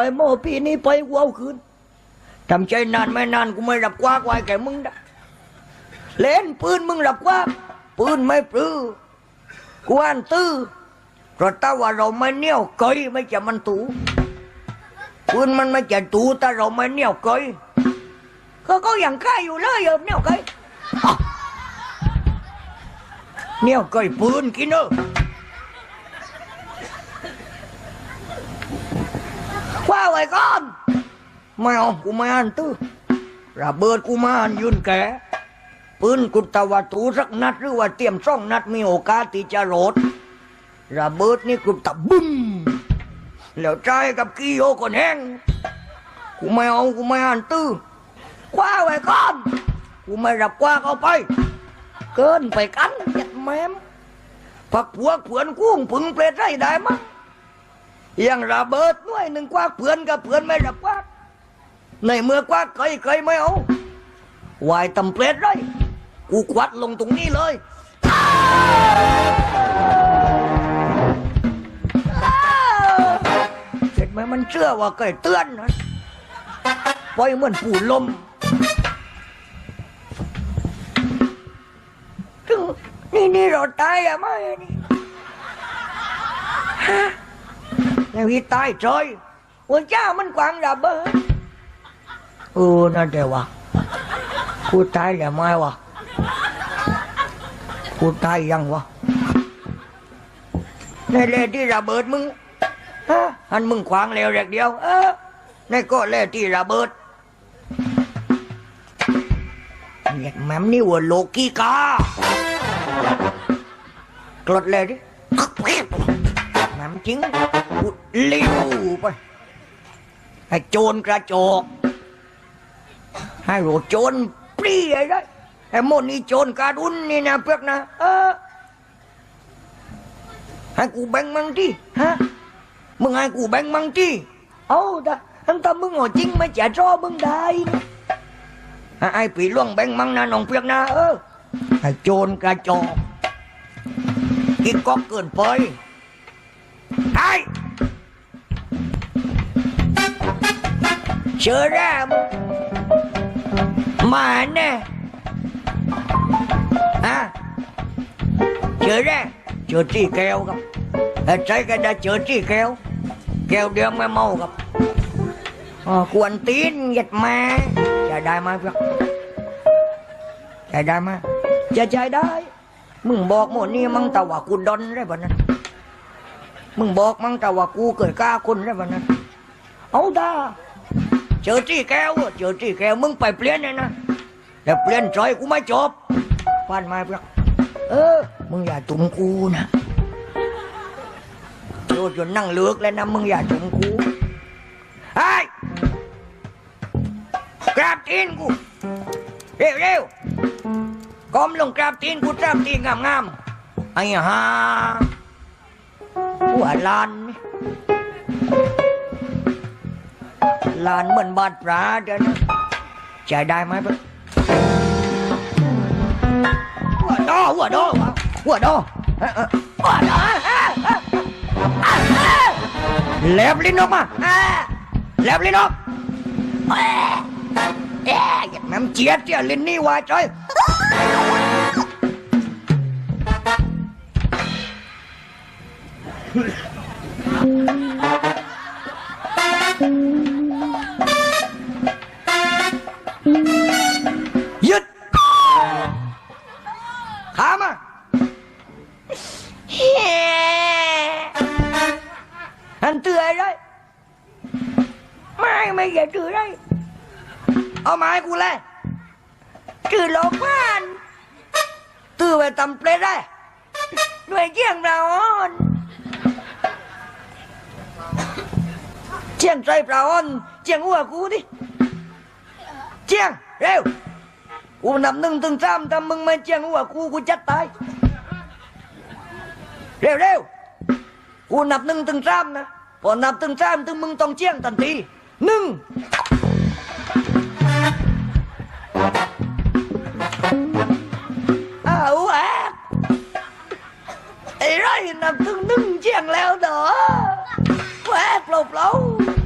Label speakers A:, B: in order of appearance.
A: ไอ้โมปีนี้ไปกูเอาคืนทำใจนานไม่นานกูไม่รับกว้ากไว้แก่มึงนะเล่นปืนมึงรับกว้าปืนไม่ปลื้อกวนตื้อเพราะถ้าว่าเราไม่เนี่ยวเกยไม่จะมันตูปืนมันไม่จะตูแต่เราไม่เนี่ยวเกยก็ก็ยังใกล้อยู่เลยเออเนี่ยวเกยอ้าวเนี่ยวเกยปืนกินเนอะ qua ngoài con mèo của mày ăn tư là bớt của mày ăn yun kẻ ปืนกุตวาตูสักนัดหรือว่าเตรียมซ่องนัดมีโอกาสที่จะโรดระเบิดนี่กุตะบึ้มแล้วใจกับกี้โยก่อนแห้งกูไม่เอากูไม่อ่านตื้อคว้าไว้ก่อนกูไม่รับคว้าเข้าไป เกินไปกันยัดแม้มพักพวกเพื่อนกุ้งพึงเปรตได้ได้มั้ง ยังระเบิดหน่วยหนึ่งกว้าเพื่อนกับเพื่อนไม่รับกว้าในเมื่อกว้าเคยเคยไม่เอาวายตำเปรตไรกูควัดลงตรงนี้เลยอ้าวอ้าวเห็นไหมมันเชื่อว่าเคยเตือนนะปล่อยเหมือนปู่ลมนี่นี่เราตายอะไม่นี่ฮะ แล้วที่ใต้อยวัวเจ้ามันกวางรบเบ้อเออนั่นแต่ว่ากูตายแล้วไม่วะกูตายยังวะในเลที่ระเบิดมึงฮะอันมึงขวางแล้วเด็กเดียว เออในก็เลที่ระเบิดเนี่ยแมมนี่วัวโลกี้กากรดเลยดิ ไปให้โจรกระจอกให้โรโจรปรีไอ้ได้ไอ้โมนี่โจรการุนนี่นะเพื่อกนะเออให้กูแบ่งมังที่ฮะมึงให้กูแบ่งมังที่เอาแต่อันตามึงหัวจริงไม่จะรอมึงได้นะให้ปีล่วงแบ่งมังนะน้องเพื่อกนะเออให้โจรกระจอกกินก๊อกเกินไป thái seram nè, à. ha chưa ra chưa chi keo không à, trái cái đã chưa chi keo keo đen mà màu không ờ, à, quần tín nhật ma. Trời đai ma phật trời đai ma. Trời trời đai. mừng bọt một ni măng tàu à cuốn đón đấy vậy nè. มึงบอกมั้งแต่ว่ากูเกิดกล้าคนได้วันนั้น เอาตาเจอจี้แก้วเจอจี้แก้วมึงไปเปลี่ยนเลยนะแต่เปลี่ยนใจกูไม่จบฟันมาเปล่าเออ มึงอย่าจุ่มกูนะโดนจนนั่งเลือกแล้วนะมึงอย่าจุ่มกูไอ้กราบตีนกูเร็วเร็วๆก้มลงกราบตีนกูกราบตีนงามๆไอ้ห่า หัวลานนี่ลานเหมือนบาดปลาเดี๋ยวนะใจได้ไหมปะหัวดอหัวดอหัวดอเอ่อเอ่อหัวดออะอะอะอะแลบลิ้นออกมาอะแลบลิ้นออกเอ๊ะเอ๊ะอย่าน้ำเจี๊ยดเจียลิ้นนี่วายจ้อย หยุดขามาอันเตือนเลยไม่ไม่อย่าเตือนเลยเอาไม้กูเลยจืดโลกบ้านตื้อไปตำเปลดได้ด้วยเจียงเราอ่อนเจียงใจเปล่าอ่อนเจียงหัวกูดิเจียงเร็วกูนับหนึ่งถึงสามถ้ามึงไม่เจียงหัวกูกูจัดตายเร็วเร็วกูนับหนึ่งถึงสามนะพอนั บถึงสามถึงมึงต้องเจียงทันทีหนึ่งอ้าวแอบไอ้ไรนับถึงหนึ่งเจียงแล้วเด้อแอบ flow, flow.